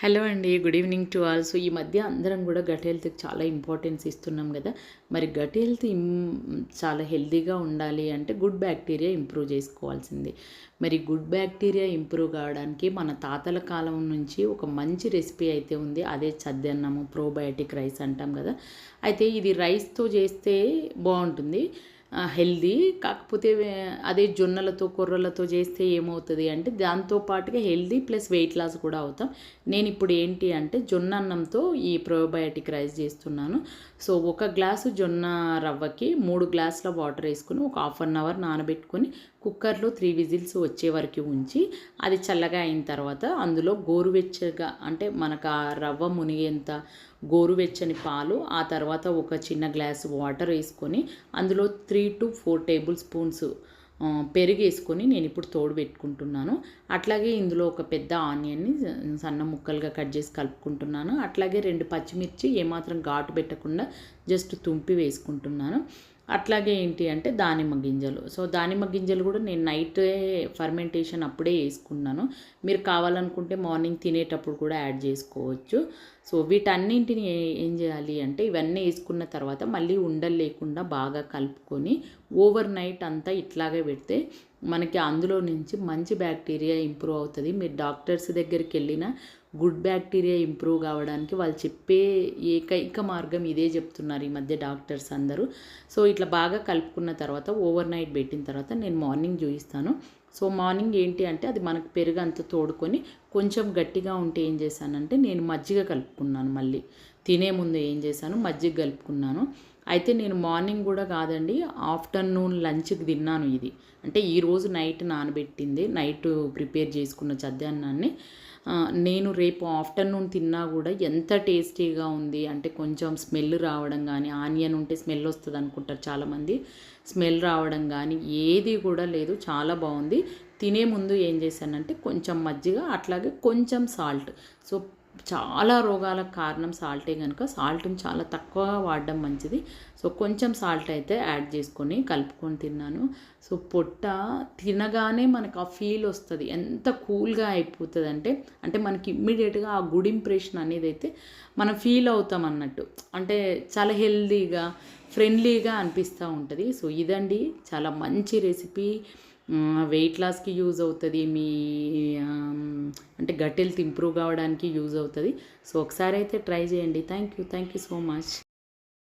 Hello అండి good evening to all. So ఈ మధ్య అందరం కూడా గట్ హెల్త్కి చాలా ఇంపార్టెన్స్ ఇస్తున్నాం కదా. మరి గట్ హెల్త్ చాలా హెల్తీగా ఉండాలి అంటే గుడ్ బ్యాక్టీరియా ఇంప్రూవ్ చేసుకోవాల్సింది. మరి గుడ్ బ్యాక్టీరియా ఇంప్రూవ్ కావడానికి మన తాతల కాలం నుంచి ఒక మంచి రెసిపీ అయితే ఉంది. అదే చద్దన్నము ప్రోబయాటిక్ రైస్ అంటాం కదా. అయితే ఇది రైస్తో చేస్తే బాగుంటుంది. హెల్దీ. కాకపోతే అదే జొన్నలతో కొర్రలతో చేస్తే ఏమవుతుంది అంటే దాంతో పాటుగా హెల్దీ ప్లస్ వెయిట్ లాస్ కూడా అవుతాం. నేను ఇప్పుడు ఏంటి అంటే జొన్న అన్నంతో ఈ ప్రోబయాటిక్ రైస్ చేస్తున్నాను. సో ఒక గ్లాసు జొన్న రవ్వకి మూడు గ్లాసుల వాటర్ వేసుకుని ఒక హాఫ్ అన్ అవర్ నానబెట్టుకొని కుక్కర్లో త్రీ విజిల్స్ వచ్చే వరకు ఉంచి అది చల్లగా అయిన తర్వాత అందులో గోరువెచ్చగా అంటే మనకు ఆ రవ్వ మునిగేంత గోరువెచ్చని పాలు ఆ తర్వాత ఒక చిన్న గ్లాస్ వాటర్ వేసుకొని అందులో three to four tablespoons పెరుగు వేసుకొని నేను ఇప్పుడు తోడు పెట్టుకుంటున్నాను. అట్లాగే ఇందులో ఒక పెద్ద ఆనియన్ని సన్న ముక్కలుగా కట్ చేసి కలుపుకుంటున్నాను. అట్లాగే రెండు పచ్చిమిర్చి ఏమాత్రం ఘాటు పెట్టకుండా జస్ట్ తుంపి వేసుకుంటున్నాను. అట్లాగే ఏంటి అంటే దానిమ్మ గింజలు. సో దానిమ్మ గింజలు కూడా నేను నైట్ ఫర్మెంటేషన్ అప్పుడే వేసుకున్నాను. మీరు కావాలనుకుంటే మార్నింగ్ తినేటప్పుడు కూడా యాడ్ చేసుకోవచ్చు. సో వీటన్నింటిని ఏం చేయాలి అంటే ఇవన్నీ వేసుకున్న తర్వాత మళ్ళీ ఉండలు లేకుండా బాగా కలుపుకొని ఓవర్ నైట్ అంతా ఇట్లాగే పెడితే మనకి అందులో నుంచి మంచి బ్యాక్టీరియా ఇంప్రూవ్ అవుతుంది. మీరు డాక్టర్స్ దగ్గరికి వెళ్ళినా గుడ్ బ్యాక్టీరియా ఇంప్రూవ్ కావడానికి వాళ్ళు చెప్పే ఏకైక మార్గం ఇదే చెప్తున్నారు ఈ మధ్య డాక్టర్స్ అందరూ. సో ఇట్లా బాగా కలుపుకున్న తర్వాత ఓవర్ నైట్ పెట్టిన తర్వాత నేను మార్నింగ్ చూపిస్తాను సో మార్నింగ్ ఏంటి అంటే అది మనకు పెరుగు అంత తోడుకొని కొంచెం గట్టిగా ఉంటే ఏం చేశానంటే నేను మజ్జిగ కలుపుకున్నాను మళ్ళీ. తినే ముందు ఏం చేశాను? మజ్జిగ కలుపుకున్నాను. అయితే నేను మార్నింగ్ కూడా కాదండి ఆఫ్టర్నూన్ లంచ్కి తిన్నాను ఇది. అంటే ఈరోజు నైట్ నానబెట్టింది నైట్ ప్రిపేర్ చేసుకున్న చద్దాన్నాన్ని. నేను రేపు ఆఫ్టర్నూన్ తిన్నా కూడా ఎంత టేస్టీగా ఉంది అంటే కొంచెం స్మెల్ రావడం కానీ ఆనియన్ ఉంటే స్మెల్ వస్తుంది అనుకుంటారు చాలామంది. స్మెల్ రావడం కానీ ఏది కూడా లేదు చాలా బాగుంది. తినే ముందు ఏం చేశానంటే కొంచెం మజ్జిగ అట్లాగే కొంచెం సాల్ట్. సో చాలా రోగాలకు కారణం సాల్టే కనుక సాల్ట్ని చాలా తక్కువగా వాడడం మంచిది. సో కొంచెం సాల్ట్ అయితే యాడ్ చేసుకొని కలుపుకొని తిన్నాను. సో పొట్ట తినగానే మనకు ఆ ఫీల్ వస్తుంది. ఎంత కూల్గా అయిపోతుంది అంటే అంటే మనకి ఇమ్మీడియట్గా ఆ గుడ్ ఇంప్రెషన్ అనేది అయితే మనం ఫీల్ అవుతాం అన్నట్టు. అంటే చాలా హెల్దీగా ఫ్రెండ్లీగా అనిపిస్తూ ఉంటుంది. సో ఇదండి. చాలా మంచి రెసిపీ. వెయిట్ లాస్కి యూజ్ అవుతుంది. మీ అంటే గట్ హెల్త్ ఇంప్రూవ్ కావడానికి యూజ్ అవుతుంది. సో ఒకసారి అయితే ట్రై చేయండి. Thank you. Thank you so much.